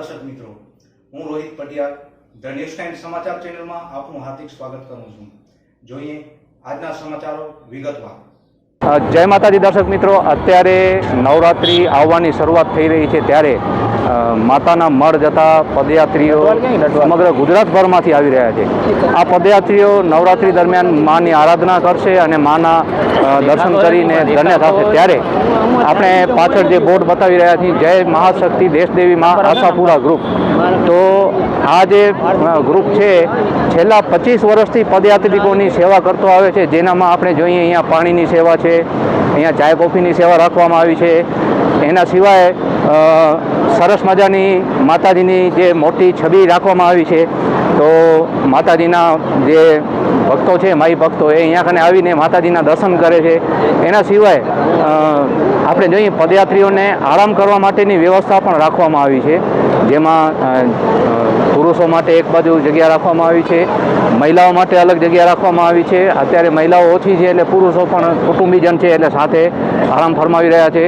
દર્શક મિત્રો, હું Rohit Patiyar the news time સમાચાર ચેનલમાં આપનું હાર્દિક સ્વાગત કરું છું. જોઈએ આજના સમાચારો વિગતવાર. જય માતાજી દર્શક મિત્રો. અત્યારે નવરાત્રિ આવવાની શરૂઆત થઈ રહી છે ત્યારે માતાના મળ જતા પદયાત્રીઓ સમગ્ર ગુજરાતભરમાંથી આવી રહ્યા છે. આ પદયાત્રીઓ નવરાત્રિ દરમિયાન માની આરાધના કરશે અને માના દર્શન કરીને ધન્ય થશે. ત્યારે આપણે પાછળ જે બોર્ડ બતાવી રહ્યા છીએ જય મહાશક્તિ દેશદેવી મા આશાપુરા ગ્રુપ તો આ જે ગ્રુપ છે છેલ્લા પચીસ વર્ષથી પદયાત્રિકોની સેવા કરતો આવે છે. જેનામાં આપણે જોઈએ અહીંયા પાણીની સેવા છે અહીંયા ચાય કોફીની સેવા રાખવામાં આવી છે. એના સિવાય સરસ મજાની માતાજીની જે મોટી છબી રાખવામાં આવી છે. તો માતાજીના જે ભક્તો છે, માઈ ભક્તો, એ અહીંયા કને આવીને માતાજીના દર્શન કરે છે. એના સિવાય આપણે જોઈએ પદયાત્રીઓને આરામ કરવા માટેની વ્યવસ્થા પણ રાખવામાં આવી છે. જેમાં પુરુષો માટે એક બાજુ જગ્યા રાખવામાં આવી છે, મહિલાઓ માટે અલગ જગ્યા રાખવામાં આવી છે. અત્યારે મહિલાઓ ઓછી છે એટલે પુરુષો પણ કુટુંબીજન છે એટલે સાથે આરામ ફરમાવી રહ્યા છે.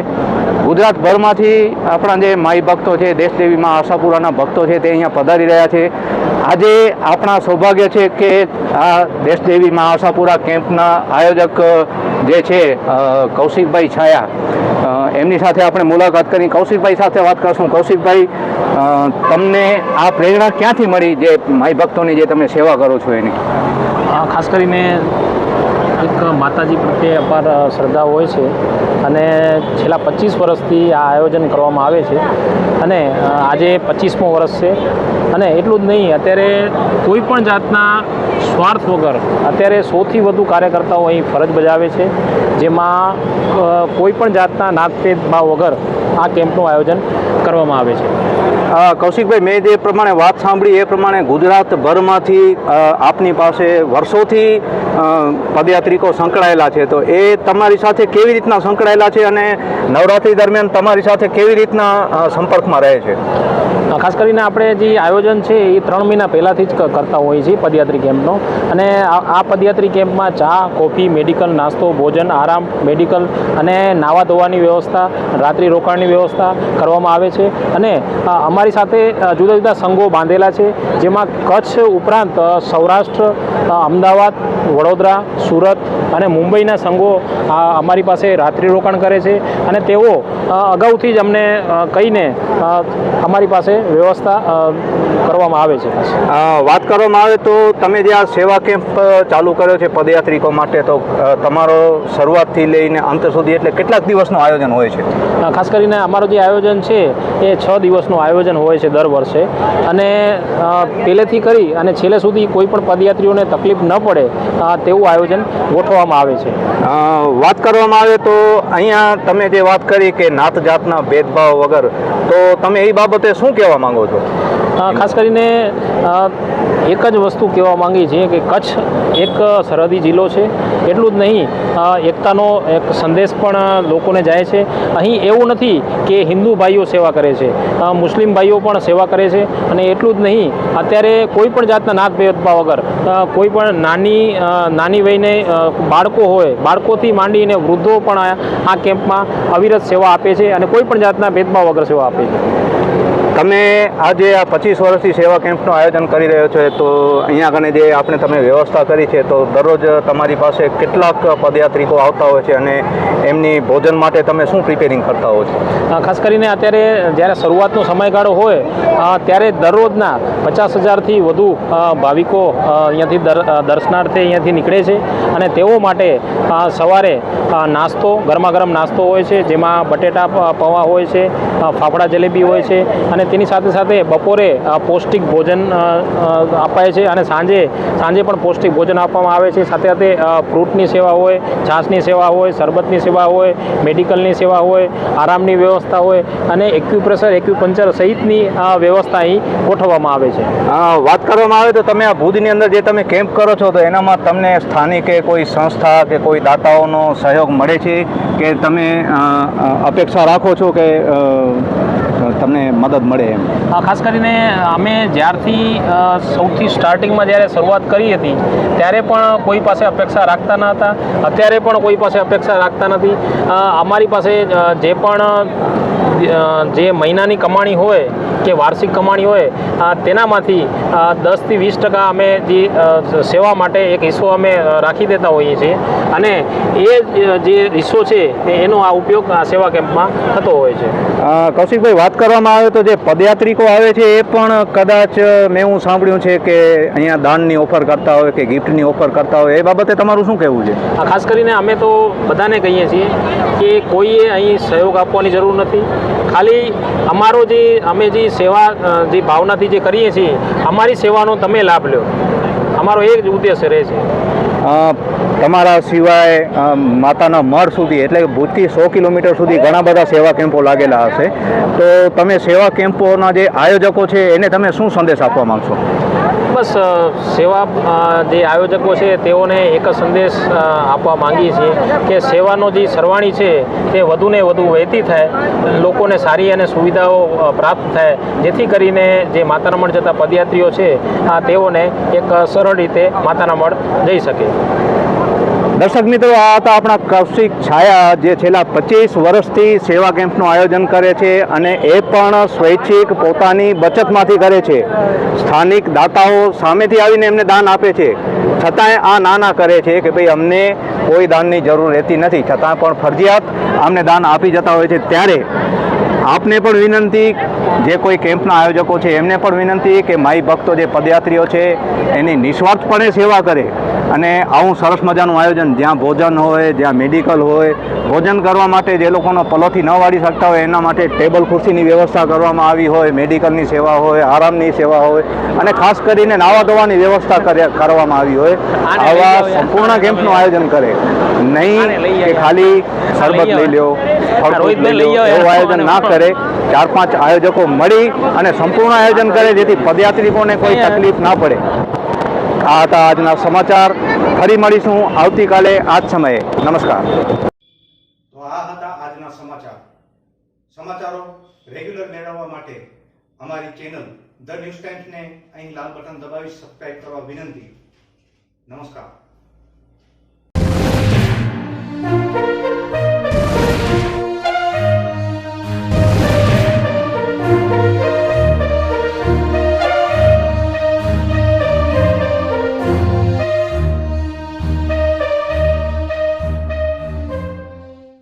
ગુજરાતભરમાંથી આપણા જે માઈ ભક્તો છે દેશદેવીમાં આશાપુરાના ભક્તો છે, તે અહીંયા પધારી રહ્યા છે. આજે આપણા સૌભાગ્ય છે કે આ દેશદેવીમાં આશાપુરા કેમ્પના આયોજક, જે છે કૌશિકભાઈ છાયા એમની સાથે આપણે મુલાકાત કરી. કૌશિકભાઈ સાથે વાત કરશું. કૌશિકભાઈ તમને આ પ્રેરણા ક્યાંથી મળી જે માઈ ભક્તોની જે તમે સેવા કરો છો એની? ખાસ કરીને એક માતાજી પ્રત્યે અપાર શ્રદ્ધા હોય છે અને છેલ્લા પચીસ વર્ષથી આ આયોજન કરવામાં આવે છે અને આજે પચીસમો વર્ષ છે અને એટલું જ નહીં, અત્યારે કોઈ પણ જાતના સ્વાર્થ વગર અત્યારે સૌથી વધુ કાર્યકર્તાઓ અહીં ફરજ બજાવે છે જેમાં કોઈ પણ જાતના નાગભેદભાવ વગર આ કેમ્પનું આયોજન કરવામાં આવે છે? કૌશિકભાઈ, મેં જે પ્રમાણે વાત સાંભળી, એ પ્રમાણે ગુજરાતભરમાંથી આપની પાસે વર્ષોથી પદયાત્રિકો સંકળાયેલા છે. તો એ તમારી સાથે કેવી રીતના સંકળાયેલા છે અને નવરાત્રિ દરમિયાન તમારી સાથે કેવી રીતના સંપર્કમાં રહે છે? ખાસ કરીને આપણે જે આયોજન છે એ ત્રણ મહિના પહેલાંથી જ કરતા હોઈએ છીએ પદયાત્રી કેમ્પનો. અને આ પદયાત્રી કેમ્પમાં ચા, કોફી, મેડિકલ, નાસ્તો, ભોજન, આરામ, મેડિકલ અને નાવા ધોવાની વ્યવસ્થા, રાત્રિ રોકાણની વ્યવસ્થા કરવામાં આવે છે. અને અમારી સાથે જુદા જુદા સંઘો બાંધેલા છે, જેમાં કચ્છ ઉપરાંત સૌરાષ્ટ્ર અમદાવાદ, વડોદરા, સુરત અને મુંબઈના સંઘો આ અમારી પાસે રાત્રિ રોકાણ કરે છે અને તેઓ અગાઉથી જ અમને કહીને અમારી પાસે વ્યવસ્થા કરવામાં આવે છે. વાત કરવામાં આવે તો તમે જે આ સેવા કેમ્પ ચાલુ કર્યો છે પદયાત્રિકો માટે તો તમારો શરૂઆતથી લઈને અંત સુધી એટલે કેટલાક દિવસનું આયોજન હોય છે? ખાસ કરીને અમારું જે આયોજન છે એ છ દિવસનું આયોજન હોય છે દર વર્ષે. અને પહેલેથી કરી અને છેલ્લે સુધી કોઈ પણ પદયાત્રીઓને તકલીફ ન પડે તેવું આયોજન ગોઠવવામાં આવે છે? વાત કરવામાં આવે તો અહીંયા તમે જે વાત કરી કે નાત જાતના ભેદભાવ વગર, તો તમે એ બાબતે શું કહેવા માંગો છો? ખાસ કરીને એક જ વસ્તુ કહેવા માંગી છીએ કે કચ્છ એક સરહદી જિલ્લો છે. એટલું જ નહીં એકતાનો એક સંદેશ પણ લોકોને જાય છે. અહીં એવું નથી કે હિન્દુ ભાઈઓ સેવા કરે છે. મુસ્લિમ ભાઈઓ પણ સેવા કરે છે. અને એટલું જ નહીં, અત્યારે કોઈ પણ જાતના નાત ભેદભાવ વગર કોઈપણ કોઈ પણ નાની નાની વયને બાળકો હોય, બાળકોથી માંડીને વૃદ્ધો પણ આ કેમ્પમાં અવિરત સેવા આપે છે અને કોઈ પણ જાતના ભેદભાવ વગર સેવા આપે છે. તમે આજે આ પચીસ વર્ષથી સેવા કેમ્પનું આયોજન કરી રહ્યો છો, તો અહીંયા આગળ જે આપણે તમે વ્યવસ્થા કરી છે, તો દરરોજ તમારી પાસે કેટલાક પદયાત્રિકો આવતા હોય છે અને એમની ભોજન માટે તમે શું પ્રિપેરિંગ કરતા હો છો? ખાસ કરીને અત્યારે જ્યારે શરૂઆતનો સમયગાળો હોય ત્યારે દરરોજના પચાસ હજારથી વધુ ભાવિકો અહીંયાથી દર- દર્શનાર્થે અહીંયાથી નીકળે છે અને તેઓ માટે સવારે નાસ્તો, ગરમા ગરમ નાસ્તો હોય છે, જેમાં બટેટા પૌવા હોય છે ફાફડા જલેબી હોય છે અને તેની સાથે સાથે બપોરે પૌષ્ટિક ભોજન અપાય છે અને સાંજે સાંજે પણ પૌષ્ટિક ભોજન આપવામાં આવે છે. સાથે સાથે ફ્રૂટની સેવા હોય, છાશની સેવા હોય, શરબતની સેવા હોય, મેડિકલની સેવા હોય, આરામની વ્યવસ્થા હોય અને એક્યુપ્રેશર, એક્યુપંચર સહિતની વ્યવસ્થા અહીં ગોઠવવામાં આવે છે. વાત કરવામાં આવે તો તમે આ ભુજની અંદર જે તમે કેમ્પ કરો છો તો એનામાં તમને સ્થાનિક કોઈ સંસ્થા કે કોઈ દાતાઓનો સહયોગ મળે છે કે તમે અપેક્ષા રાખો છો કે તમને મદદ મળે એમ. ખાસ કરીને અમે જ્યારથી સૌથી સ્ટાર્ટિંગમાં જ્યારે શરૂઆત કરી હતી ત્યારે પણ કોઈ પાસે અપેક્ષા રાખતા ન હતા. અત્યારે પણ કોઈ પાસે અપેક્ષા રાખતા નથી. અમારી પાસે જે પણ જે મહિનાની કમાણી હોય કે વાર્ષિક કમાણી હોય તેનામાંથી દસથી વીસ ટકા અમે જે સેવા માટે એક હિસ્સો અમે રાખી દેતા હોઈએ છીએ. અને એ જે હિસ્સો છે એનો આ ઉપયોગ આ સેવા કેમ્પમાં થતો હોય છે. કૌશિકભાઈ, વાત કરવામાં આવે તો જે પદયાત્રિકો આવે છે, એ પણ કદાચ, મેં હું સાંભળ્યું છે કે અહીંયા દાનની ઓફર કરતા હોય કે ગિફ્ટની ઓફર કરતા હોય એ બાબતે તમારું શું કહેવું છે? આ ખાસ કરીને અમે તો બધાને કહીએ છીએ કે કોઈએ અહીં સહયોગ આપવાની જરૂર નથી. ખાલી અમારો જે અમે જે સેવા જે ભાવનાથી જે કરીએ છીએ અમારી સેવાનો તમે લાભ લો. અમારો એ જ ઉદ્દેશ્ય રહે છે. તમારા સિવાય માતાના મઢ સુધી એટલે ભૂતથી સો કિલોમીટર સુધી ઘણા બધા સેવા કેમ્પો લાગેલા હશે. તો તમે સેવા કેમ્પોના જે આયોજકો છે એને તમે શું સંદેશ આપવા માંગશો? બસ સેવા જે આયોજકો છે, તેઓને એક સંદેશ આપવા માંગીએ છીએ કે સેવાનો જે સરવાણી છે, તે વધુને વધુ વહેતી થાય, લોકોને સારી અને સુવિધાઓ પ્રાપ્ત થાય. જેથી કરીને જે માતાના જતા પદયાત્રીઓ છે તેઓને એક સરળ રીતે માતાના મઢ જઈ શકે. દર્શક મિત્રો, આ હતા આપણા કૌશિક છાયા, જે છેલ્લા પચીસ વર્ષથી સેવા કેમ્પનું આયોજન કરે છે અને એ પણ સ્વૈચ્છિક પોતાની બચતમાંથી કરે છે. સ્થાનિક દાતાઓ સામેથી આવીને એમને દાન આપે છે. છતાંય આ નાના કરે છે કે ભાઈ, અમને કોઈ દાનની જરૂર રહેતી નથી. છતાં પણ ફરજિયાત અમને દાન આપી જતા હોય છે. ત્યારે આપને પણ વિનંતી, જે કોઈ કેમ્પના આયોજકો છે, એમને પણ વિનંતી કે માઈ ભક્તો જે પદયાત્રીઓ છે, એની નિસ્વાર્થપણે સેવા કરે. અને આવું સરસ મજાનું આયોજન જ્યાં ભોજન હોય જ્યાં મેડિકલ હોય ભોજન કરવા માટે જે લોકોનો પલોથી ન વાળી શકતા હોય એના માટે ટેબલ ખુરશીની વ્યવસ્થા કરવામાં આવી હોય મેડિકલની સેવા હોય આરામની સેવા હોય અને ખાસ કરીને નાવા ધોવાની વ્યવસ્થા કરે- કરવામાં આવી હોય. આવા સંપૂર્ણ કેમ્પનું આયોજન કરે. નહીં કે ખાલી શરબત લઈ લ્યો એવું આયોજન ના કરે. ચાર પાંચ આયોજકો મળી અને સંપૂર્ણ આયોજન કરે જેથી પદયાત્રિકોને કોઈ તકલીફ ના પડે. આ હતા આજના સમાચાર. ફરી મળીશું આવતીકાલે આ જ સમયે. નમસ્કાર. તો આ હતા આજના સમાચાર. સમાચારો રેગ્યુલર મેળવવા માટે અમારી ચેનલ ધ ન્યૂઝ ટાઈમ્સને અહીં લાલ બટન દબાવી સબસ્ક્રાઇબ કરવા વિનંતી. નમસ્કાર.